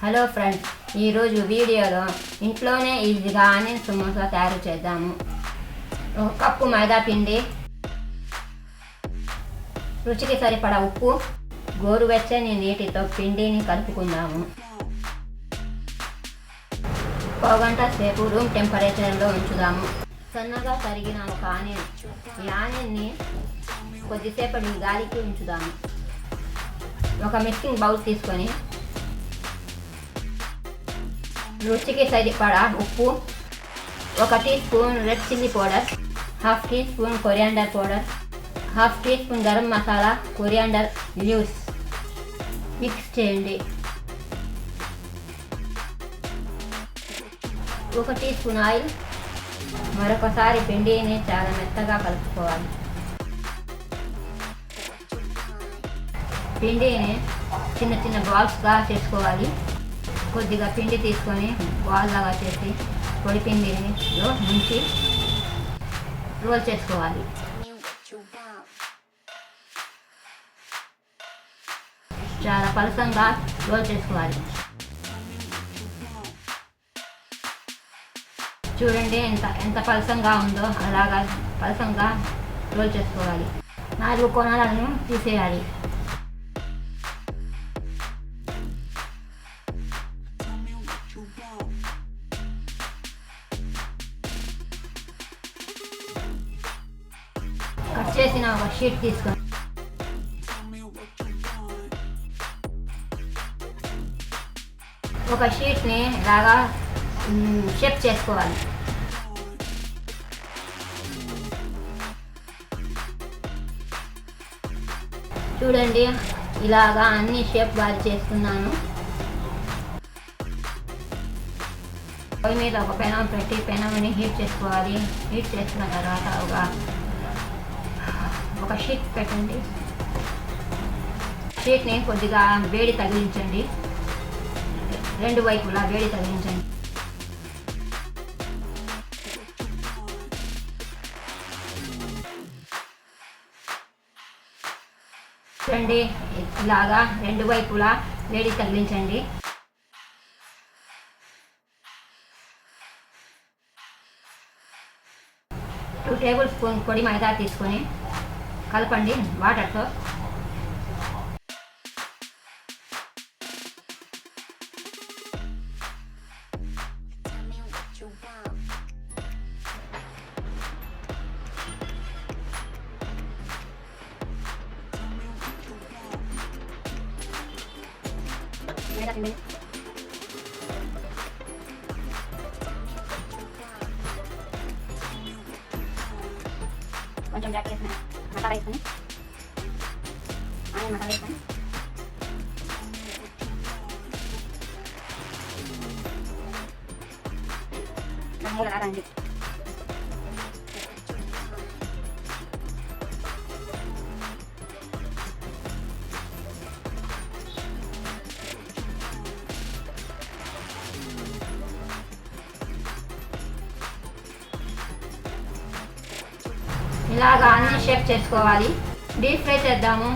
Hello friends ఈరోజు వీడియోలో ఇంట్లోనే ఈజీగా ఆనియన్ సమోసా తయారు చేద్దాము. ఒక కప్పు మైదా పిండి రుచికి సరిపడా ఉప్పు గోరువెచ్చని నీటితో పిండిని కలుపుకుందాము. గంట సేపు రూమ్ టెంపరేచర్లో ఉంచుదాము. సన్నగా తరిగిన ఒక ఆనియన్ ఈ ఆనియన్ని కొద్దిసేపటి గాలికి ఉంచుదాము. ఒక మిక్సింగ్ బౌల్ తీసుకొని రుచికి సరిపడా ఉప్పు ఒక teaspoon red chilli powder half teaspoon coriander powder half teaspoon garam masala coriander leaves mix చేయండి. ఒక టీ స్పూన్ ఆయిల్ మరొకసారి పిండిని చాలా మెత్తగా కలుపుకోవాలి. పిండిని చిన్న చిన్న బాల్స్గా చేసుకోవాలి. కొద్దిగా పిండి తీసుకొని బాల్ లాగా చేసి పొడి పిండిలో ముంచి రోల్ చేసుకోవాలి. చాలా పలసంగా రోల్ చేసుకోవాలి. చూడండి ఎంత ఎంత పలసంగా ఉందో అలాగా పలసంగా రోల్ చేసుకోవాలి. నాలుగు కోణాలను తీసేయాలి. చేసిన ఒక షీట్ తీసుకొని. ఒక షీట్ని లాగా షేప్ చేసుకోవాలి. చూడండి ఇలాగా అన్ని షేప్ బాగా చేస్తున్నాను పొయ్యి మీద ఒక పెనం పెట్టి పెనంని హీట్ చేసుకోవాలి. హీట్ చేసుకున్న తర్వాత ఒక ఒక షీట్ పెట్టండి. షీట్ని కొద్దిగా వేడి తగిలించండి. రెండు వైపులా వేడి తగిలించండి. చూడండి ఇలాగా రెండు వైపులా వేడి తగిలించండి. టూ టేబుల్ స్పూన్ పొడి మైదా తీసుకొని కలపండి వాటర్తో మైదా పిండి కొంచెం జాకెట్ వేసుకుని మసాలా వేసుకుని ఆనియన్ మసాలా వేసుకుని మూల రాదండి ఇలాగా అన్ని షేప్ చేసుకోవాలి. డీప్ ఫ్రై చేద్దాము.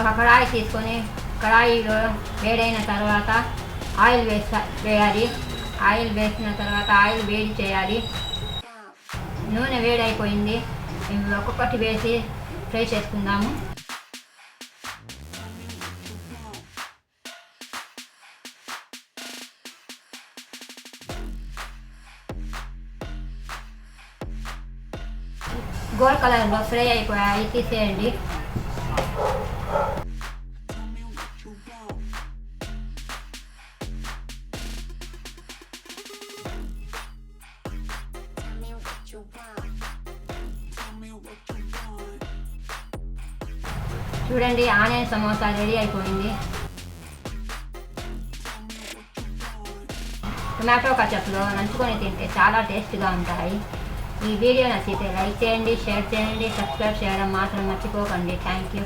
ఒక కడాయి తీసుకొని కడాయిలో వేడైన తర్వాత ఆయిల్ వేసా వేయాలి. ఆయిల్ వేసిన తర్వాత ఆయిల్ వేడి చేయాలి. నూనె వేడైపోయింది. ఒక్కొక్కటి వేసి ఫ్రై చేసుకుందాము. గోల్డ్ కలర్లో ఫ్రై అయిపోయాయి తీసేయండి చూడండి ఆనియన్ సమోసా రెడీ అయిపోయింది టొమాటో కచప్లో నంచుకొని తింటే చాలా టేస్ట్గా ఉంటాయి ఈ వీడియో నచ్చితే లైక్ చేయండి షేర్ చేయండి సబ్స్క్రైబ్ చేయడం మాత్రం మర్చిపోకండి. Thank you.